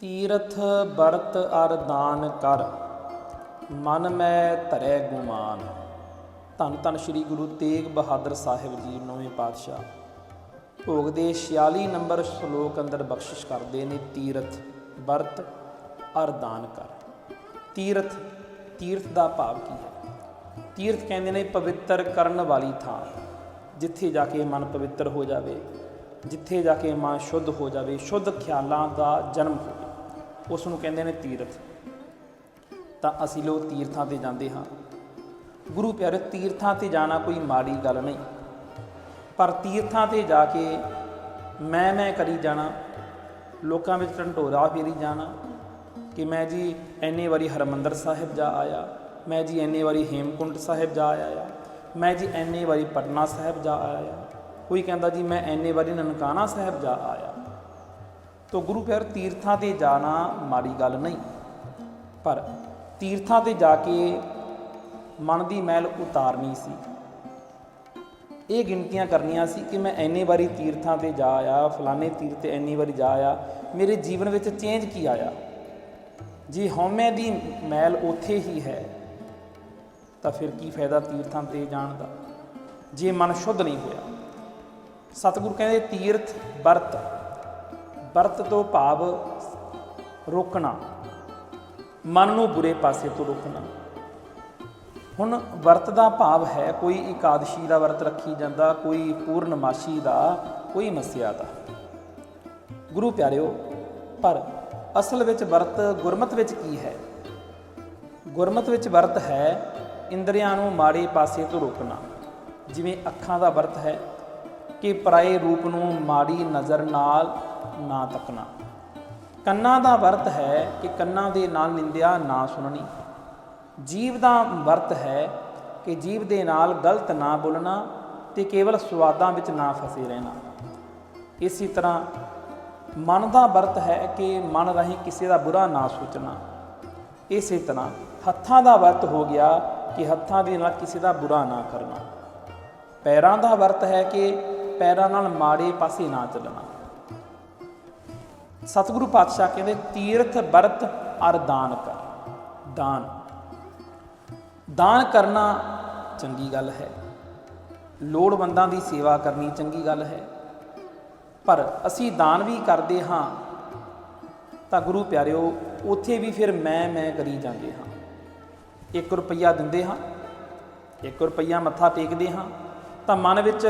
ਤੀਰਥ ਵਰਤ ਅਰ ਦਾਨ ਕਰ, ਮਨ ਮੈਂ ਧਰੈ ਗੁਮਾਨ। ਧੰਨ ਧੰਨ ਸ੍ਰੀ ਗੁਰੂ ਤੇਗ ਬਹਾਦਰ ਸਾਹਿਬ ਜੀ, ਨੌਵੇਂ ਪਾਤਸ਼ਾਹ। ਭੋਗ ਦੇ 46 ਨੰਬਰ ਸ਼ਲੋਕ ਅੰਦਰ ਬਖਸ਼ਿਸ਼ ਕਰਦੇ ਨੇ, ਤੀਰਥ ਵਰਤ ਅਰ ਦਾਨ ਕਰ। ਤੀਰਥ ਤੀਰਥ ਦਾ ਭਾਵ ਕੀ ਹੈ? ਤੀਰਥ ਕਹਿੰਦੇ ਨੇ ਪਵਿੱਤਰ ਕਰਨ ਵਾਲੀ ਥਾਂ, ਜਿੱਥੇ ਜਾ ਕੇ ਮਨ ਪਵਿੱਤਰ ਹੋ ਜਾਵੇ, ਜਿੱਥੇ ਜਾ ਕੇ ਮਨ ਸ਼ੁੱਧ ਹੋ ਜਾਵੇ, ਸ਼ੁੱਧ ਖਿਆਲਾਂ ਦਾ ਜਨਮ ਹੋਵੇ ਉਸ ਨੂੰ ਕਹਿੰਦੇ ਨੇ ਤੀਰਥ। ਤਾਂ ਅਸੀਂ ਲੋਕ ਤੀਰਥਾਂ ਤੇ ਜਾਂਦੇ ਹਾਂ। ਗੁਰੂ ਪਿਆਰੇ, ਤੀਰਥਾਂ ਤੇ ਜਾਣਾ ਕੋਈ ਮਾੜੀ ਗੱਲ ਨਹੀਂ। ਪਰ ਤੀਰਥਾਂ ਤੇ ਜਾ ਕੇ ਮੈਂ ਮੈਂ ਕਰੀ ਜਾਣਾ, ਲੋਕਾਂ ਵਿੱਚ ਢੰਡੋਰਾ ਫੇਰੀ ਜਾਣਾ ਕਿ ਮੈਂ ਜੀ ਇੰਨੇ ਵਾਰੀ ਹਰਮੰਦਰ ਸਾਹਿਬ ਜਾ ਆਇਆ, ਮੈਂ ਜੀ ਇੰਨੇ ਵਾਰੀ ਹੇਮਕੁੰਟ ਸਾਹਿਬ ਜਾ ਆਇਆ ਮੈਂ ਜੀ ਇੰਨੇ ਵਾਰੀ ਪਟਨਾ ਸਾਹਿਬ ਜਾ ਆਇਆ ਕੋਈ ਕਹਿੰਦਾ ਜੀ ਮੈਂ ਇੰਨੇ ਵਾਰੀ ਨਨਕਾਣਾ ਸਾਹਿਬ ਜਾ ਆਇਆ। ਤੋ ਗੁਰੂ ਪਿਆਰ, ਤੀਰਥਾਂ ਤੇ ਜਾਣਾ ਮਾੜੀ ਗੱਲ ਨਹੀਂ। ਪਰ ਤੀਰਥਾਂ ਤੇ ਜਾ ਕੇ ਮਨ ਦੀ ਮੈਲ ਉਤਾਰਨੀ ਸੀ। ਇਹ ਗਿਣਤੀਆਂ ਕਰਨੀਆਂ ਸੀ ਕਿ ਮੈਂ ਇੰਨੇ ਵਾਰੀ ਤੀਰਥਾਂ ਤੇ ਜਾ ਆਇਆ, ਫਲਾਣੇ ਤੀਰਥ ਤੇ ਇੰਨੀ ਵਾਰੀ ਜਾ ਆਇਆ, ਮੇਰੇ ਜੀਵਨ ਵਿੱਚ ਚੇਂਜ ਕੀ ਆਇਆ? ਜੇ ਹਉਮੈ ਦੀ ਮੈਲ ਉੱਥੇ ਹੀ ਹੈ, ਤਾਂ ਫਿਰ ਕੀ ਫਾਇਦਾ ਤੀਰਥਾਂ ਤੇ ਜਾਣ ਦਾ? ਜੇ ਮਨ ਸ਼ੁੱਧ ਨਹੀਂ ਹੋਇਆ। ਸਤਿਗੁਰੂ ਕਹਿੰਦੇ, ਤੀਰਥ ਵਰਤ। ਵਰਤ ਤੋਂ ਭਾਵ ਰੋਕਣਾ, ਮਨ ਨੂੰ ਬੁਰੇ ਪਾਸੇ ਤੋਂ ਰੋਕਣਾ। ਹੁਣ ਵਰਤ ਦਾ ਭਾਵ ਹੈ ਕੋਈ ਇਕਾਦਸ਼ੀ ਦਾ ਵਰਤ ਰੱਖੀ ਜਾਂਦਾ, ਕੋਈ ਪੂਰਨਮਾਸ਼ੀ ਦਾ, ਕੋਈ ਮਸਿਆ ਦਾ। ਗੁਰੂ ਪਿਆਰਿਓ, ਪਰ ਅਸਲ ਵਿੱਚ ਵਰਤ ਗੁਰਮਤ ਵਿੱਚ ਕੀ ਹੈ? ਗੁਰਮਤ ਵਿੱਚ ਵਰਤ ਹੈ ਇੰਦਰੀਆਂ ਨੂੰ ਮਾੜੇ ਪਾਸੇ ਤੋਂ ਰੋਕਣਾ। ਜਿਵੇਂ ਅੱਖਾਂ ਦਾ ਵਰਤ ਹੈ ਕਿ ਪਰਾਏ ਰੂਪ ਨੂੰ ਮਾੜੀ ਨਜ਼ਰ ਨਾਲ ਨਾ ਤੱਕਣਾ। ਕੰਨਾਂ ਦਾ ਵਰਤ ਹੈ ਕਿ ਕੰਨਾਂ ਦੇ ਨਾਲ ਨਿੰਦਿਆ ਨਾ ਸੁਣਨੀ। ਜੀਵ ਦਾ ਵਰਤ ਹੈ ਕਿ ਜੀਵ ਦੇ ਨਾਲ ਗਲਤ ਨਾ ਬੋਲਣਾ ਤੇ ਕੇਵਲ ਸਵਾਦਾਂ ਵਿੱਚ ਨਾ ਫਸੇ ਰਹਿਣਾ। ਇਸੇ ਤਰ੍ਹਾਂ ਮਨ ਦਾ ਵਰਤ ਹੈ ਕਿ ਮਨ ਰਾਹੀਂ ਕਿਸੇ ਦਾ ਬੁਰਾ ਨਾ ਸੋਚਣਾ। ਇਸੇ ਤਰ੍ਹਾਂ ਹੱਥਾਂ ਦਾ ਵਰਤ ਹੋ ਗਿਆ ਕਿ ਹੱਥਾਂ ਦੇ ਨਾਲ ਕਿਸੇ ਦਾ ਬੁਰਾ ਨਾ ਕਰਨਾ। ਪੈਰਾਂ ਦਾ ਵਰਤ ਹੈ ਕਿ ਪੈਰਾਂ ਨਾਲ ਮਾੜੇ ਪਾਸੇ ਨਾ ਚੱਲਣਾ। ਸਤਿਗੁਰੂ ਪਾਤਸ਼ਾਹ ਕਹਿੰਦੇ, ਤੀਰਥ, ਵਰਤ ਅਰ ਦਾਨ ਕਰ। ਦਾਨ। ਦਾਨ ਕਰਨਾ ਚੰਗੀ ਗੱਲ ਹੈ। ਲੋੜਵੰਦਾਂ ਦੀ ਸੇਵਾ ਕਰਨੀ ਚੰਗੀ ਗੱਲ ਹੈ। ਪਰ ਅਸੀਂ ਦਾਨ ਵੀ ਕਰਦੇ ਹਾਂ, ਤਾਂ ਗੁਰੂ ਪਿਆਰਿਓ, ਉੱਥੇ ਵੀ ਫਿਰ ਮੈਂ ਮੈਂ ਕਰੀ ਜਾਂਦੇ ਹਾਂ। 1 ਰੁਪਈਆ ਦਿੰਦੇ ਹਾਂ 1 ਰੁਪਈਆ ਮੱਥਾ ਟੇਕਦੇ ਹਾਂ, ਤਾਂ ਮਨ ਵਿੱਚ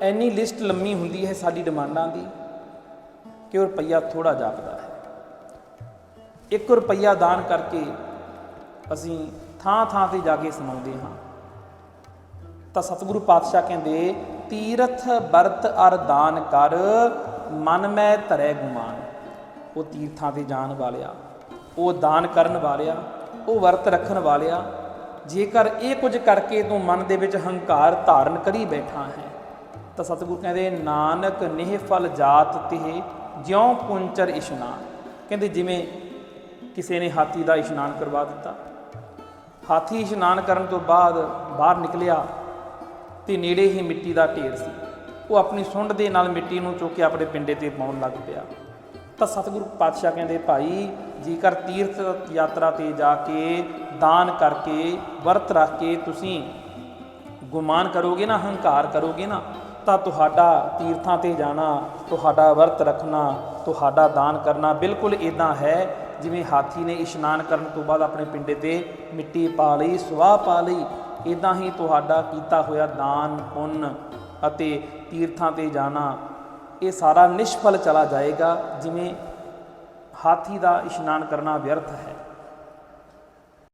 ਐਨੀ ਲਿਸਟ ਲੰਮੀ ਹੁੰਦੀ ਹੈ ਸਾਡੀ ਡਿਮਾਂਡਾਂ ਦੀ ਕਿ ਉਹ ਰੁਪਈਆ ਥੋੜਾ ਜਾਪਦਾ ਹੈ। ਇੱਕ ਰੁਪਈਆ ਦਾਨ ਕਰਕੇ ਅਸੀਂ ਥਾਂ ਥਾਂ ਤੇ ਜਾ ਕੇ ਸਮਾਉਂਦੇ ਹਾਂ। ਤਾਂ ਸਤਿਗੁਰੂ ਪਾਤਸ਼ਾਹ ਕਹਿੰਦੇ, ਤੀਰਥ ਵਰਤ ਅਰ ਦਾਨ ਕਰ, ਮਨ ਮੈਂ ਧਰੈ ਗੁਮਾਨ। ਉਹ ਤੀਰਥਾਂ ਤੇ ਜਾਣ ਵਾਲਿਆ, ਉਹ ਦਾਨ ਕਰਨ ਵਾਲਿਆ, ਉਹ ਵਰਤ ਰੱਖਣ ਵਾਲਿਆ, ਜੇਕਰ ਇਹ ਕੁਝ ਕਰਕੇ ਤੂੰ ਮਨ ਦੇ ਵਿੱਚ ਹੰਕਾਰ ਧਾਰਨ ਕਰੀ ਬੈਠਾ ਹੈ, ਤਾਂ ਸਤਿਗੁਰੂ ਕਹਿੰਦੇ, ਨਾਨਕ ਨਿਹ ਫਲ ਜਾਤ ਤਿਹ ਜਿਉਂ ਪੁੰਚਰ ਇਸ਼ਨਾਨ। ਕਹਿੰਦੇ ਜਿਵੇਂ ਕਿਸੇ ਨੇ ਹਾਥੀ ਦਾ ਇਸ਼ਨਾਨ ਕਰਵਾ ਦਿੱਤਾ। ਹਾਥੀ ਇਸ਼ਨਾਨ ਕਰਨ ਤੋਂ ਬਾਅਦ ਬਾਹਰ ਨਿਕਲਿਆ ਤੇ ਨੇੜੇ ਹੀ ਮਿੱਟੀ ਦਾ ਢੇਰ ਸੀ। ਉਹ ਆਪਣੀ ਸੁੰਡ ਦੇ ਨਾਲ ਮਿੱਟੀ ਨੂੰ ਚੁੱਕ ਕੇ ਆਪਣੇ ਪਿੰਡੇ ਤੇ ਪਾਉਣ ਲੱਗ ਪਿਆ। ਤਾਂ ਸਤਿਗੁਰੂ ਪਾਤਸ਼ਾਹ ਕਹਿੰਦੇ, ਭਾਈ, ਜੇਕਰ ਤੀਰਥ ਯਾਤਰਾ ਤੇ ਜਾ ਕੇ ਦਾਨ ਕਰਕੇ ਵਰਤ ਰੱਖ ਕੇ ਤੁਸੀਂ ਗੁਮਾਨ ਕਰੋਗੇ ਨਾ, ਹੰਕਾਰ ਕਰੋਗੇ ਨਾ ਤਾਂ ਤੁਹਾਡਾ ਤੀਰਥਾਂ ਤੇ ਜਾਣਾ, ਤੁਹਾਡਾ ਵਰਤ ਰੱਖਣਾ, ਤੁਹਾਡਾ ਦਾਨ ਕਰਨਾ ਬਿਲਕੁਲ ਇਦਾਂ ਹੈ ਜਿਵੇਂ ਹਾਥੀ ਨੇ ਇਸ਼ਨਾਨ ਕਰਨ ਤੋਂ ਬਾਅਦ ਆਪਣੇ ਪਿੰਡੇ ਤੇ ਮਿੱਟੀ ਪਾ ਲਈ, ਸੁਆਹ ਪਾ ਲਈ ਇਦਾਂ ਹੀ ਤੁਹਾਡਾ ਕੀਤਾ ਹੋਇਆ ਦਾਨ, ਪੁੰਨ ਅਤੇ ਤੀਰਥਾਂ ਤੇ ਜਾਣਾ, ਇਹ ਸਾਰਾ ਨਿਸ਼ਫਲ ਚਲਾ ਜਾਏਗਾ ਜਿਵੇਂ ਹਾਥੀ ਦਾ ਇਸ਼ਨਾਨ ਕਰਨਾ ਵਿਅਰਥ ਹੈ।